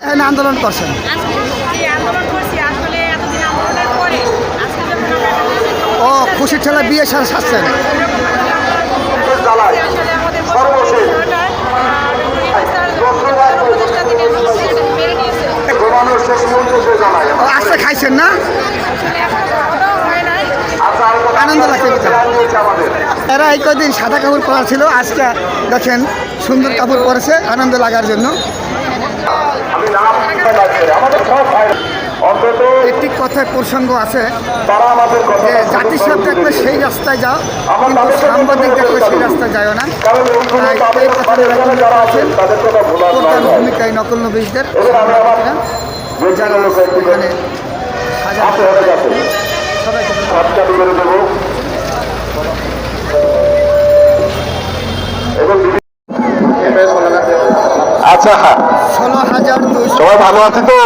এখানে আন্দোলন করছেন? আজকে যে আন্দোলন করছি আসলে এতদিন আন্দোলনের পরে আজকে যখন আমরা একটা decision ও খুশির ঠেলা বিয়ে সারা সাজছেন? ও আজকে খাইছেন না? নাই। আনন্দ লাগছে এরা এই কদিন সাদা কাপড় পরা ছিল আজকে দেখেন সুন্দর কাপড় পরেছে আনন্দ লাগার জন্য। একটি কথায় প্রসঙ্গ আছে। যে জাতিসব দেখলে সেই রাস্তায় যাও। কিন্তু সাংবাদিক দেখলে সেই রাস্তায় যাও না। এই সমস্ত তাই এই কথাটা যারা আছেন প্রধান ভূমিকায় নকল নবীশদের আমার যারা এখানে হাজার সবাইকে ভালো আছে তো?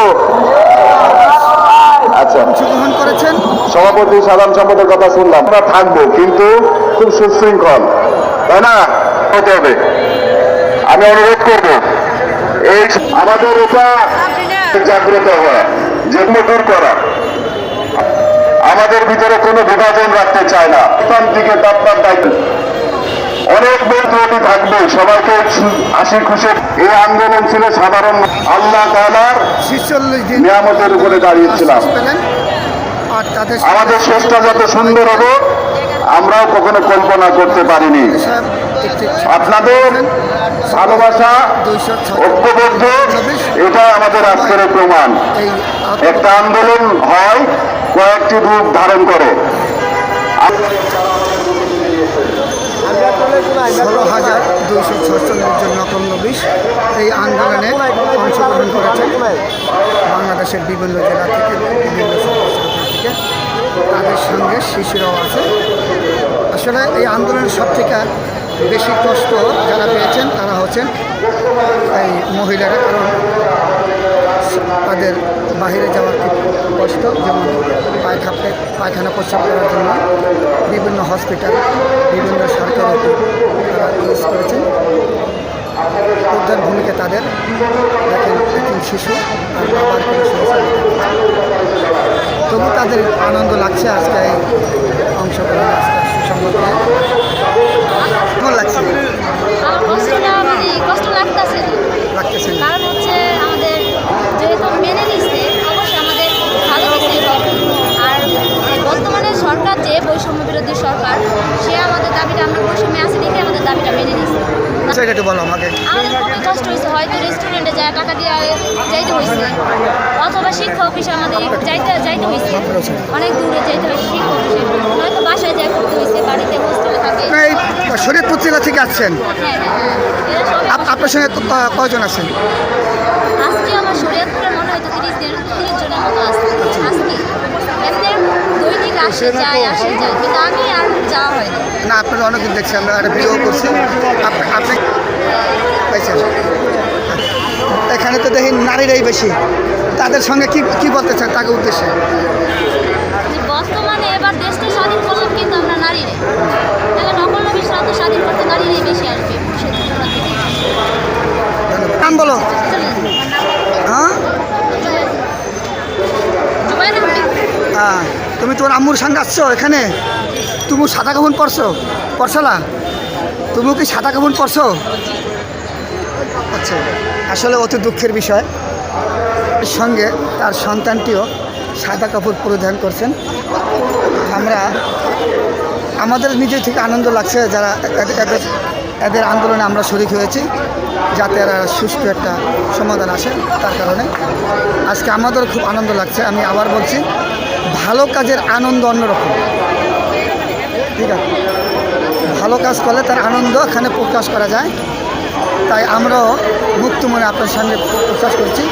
আচ্ছা। সভাপতি সাধারণ সম্পাদকের কথা শুনলাম। আমরা থাকব কিন্তু খুব সুশৃঙ্খল তাই না? হতে হবে। আমি অনুরোধ করব এই আমাদের এটা জাগ্রত হওয়া যেগুলো দূর করা। আমাদের ভিতরে কোনো বিভাজন রাখতে চায় না। দিকে আপনার দায়িত্ব অনেক বন্ধু থাকবে সবাইকে হাসি খুশি। এই আন্দোলন ছিল সাধারণ। আল্লাহ তালার নিয়ামতের উপরে দাঁড়িয়েছিলাম। আমাদের শেষটা যত সুন্দর হবে আমরাও কখনো কল্পনা করতে পারিনি। আপনাদের ভালোবাসা ঐক্যবদ্ধ এটা আমাদের আজকের প্রমাণ। একটা আন্দোলন হয় কয়েকটি রূপ ধারণ করে। ষোলো হাজার দুইশো ছচল্লিশ জন নকল নবিশ এই আন্দোলনে অংশগ্রহণ করেছে বাংলাদেশের বিভিন্ন জেলা থেকে, বিভিন্ন থেকে তাদের সঙ্গে শিশুরাও আছে। আসলে এই আন্দোলনের সব থেকে বেশি কষ্ট যারা পেয়েছেন তারা হচ্ছেন এই মহিলারা, কারণ তাদের বাইরে যাওয়ার কষ্ট, যেমন পায়খাপে পায়খানা প্রস্রাব করার জন্য বিভিন্ন হসপিটাল, বিভিন্ন সরকারি তারা ইউজ করেছেন। প্রধান ভূমিকা তাদের, দেখেন একজন শিশু তবু তাদের আনন্দ লাগছে, আজকে অংশগ্রহণ আজকে সুসংগত কেমন লাগছে আমার কষ্টটা মানে কষ্ট লাগতেছে লাগতেছে না? কারণ হচ্ছে আমাদের যেহেতু মেনে নিচ্ছে অবশ্যই আমাদের ভালো কিছুই হবে আর বর্তমানে সরকার যে বৈষম্য বিরোধী সরকার সে আমাদের দাবিটা আমরা বৈষম্যে আছে দেখে আমাদের দাবিটা মেনে নিচ্ছে সেটা একটু বলো আমাকে। আমাদের খুবই কষ্ট হয়েছে হয়তো রেস্টুরেন্টে যায় টাকা দিয়ে যাইতে হয়েছে অথবা শিক্ষা অফিসে আমাদের যাইতে যাইতে হয়েছে অনেক দূরে যাইতে হয়েছে শিক্ষা অফিসে নয়তো বাসায় যাই করতে হয়েছে বাড়িতে হোস্টেলে থাকে। শরীরপুর জেলা থেকে আসছেন? হ্যাঁ হ্যাঁ হ্যাঁ। আপনার সঙ্গে ক- ক- কয়জন আছেন? আজকে আমার শরীয়তপুরে মনে হয়তো তিরিশ জন তিরিশ জনের মতো আসছে আজকে? এমনি দৈনিক আসে যায় আসে যায় কিন্তু আমি আর যাওয়া না। আপনারা অনেকদিন দেখছি আমরা একটা ভিডিও করছি। আপ- আপনি পাইছেন এখানে তো দেখি নারীরাই বেশি। তাদের সঙ্গে কি কি বলতে চান তাকে উদ্দেশ্যে? যে বর্তমানে এবার দেশটা স্বাধীন করলাম কিন্তু আমরা নকল স্বাধীন করতে নারীরাই বেশি আসবে। নাম বলো। হ্যাঁ? হ্যাঁ। তুমি তোমার আম্মুর সঙ্গে আসছো এখানে? তুমি সাদা কাপড় পরছো? পরছলা? তুমি কি সাদা কাপড় পরছো? আচ্ছা আসলে অতি দুঃখের বিষয়। সঙ্গে তার সন্তানটিও সাদা কাপড় পরিধান করছেন। আমরা, আমাদের নিজের থেকে আনন্দ লাগছে যারা এদের- আন্দোলনে আমরা শরিক হয়েছি, যাতে এরা সুষ্ঠু একটা সমাধান আসে। তার কারণে আজকে আমাদের খুব আনন্দ লাগছে। আমি আবার বলছি ভালো কাজের আনন্দ অন্যরকম। ঠিক আছে? ভালো কাজ করলে তার আনন্দ এখানে প্রকাশ করা যায়। তাই আমরাও মুক্ত মনে আপনার সামনে প্রকাশ করছি।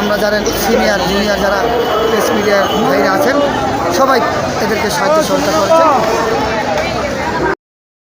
আমরা যারা সিনিয়র জুনিয়র যারা প্রেস মিডিয়ার ভাইরা আছেন, সবাই এদেরকে সাহায্য সহযোগিতা করছেন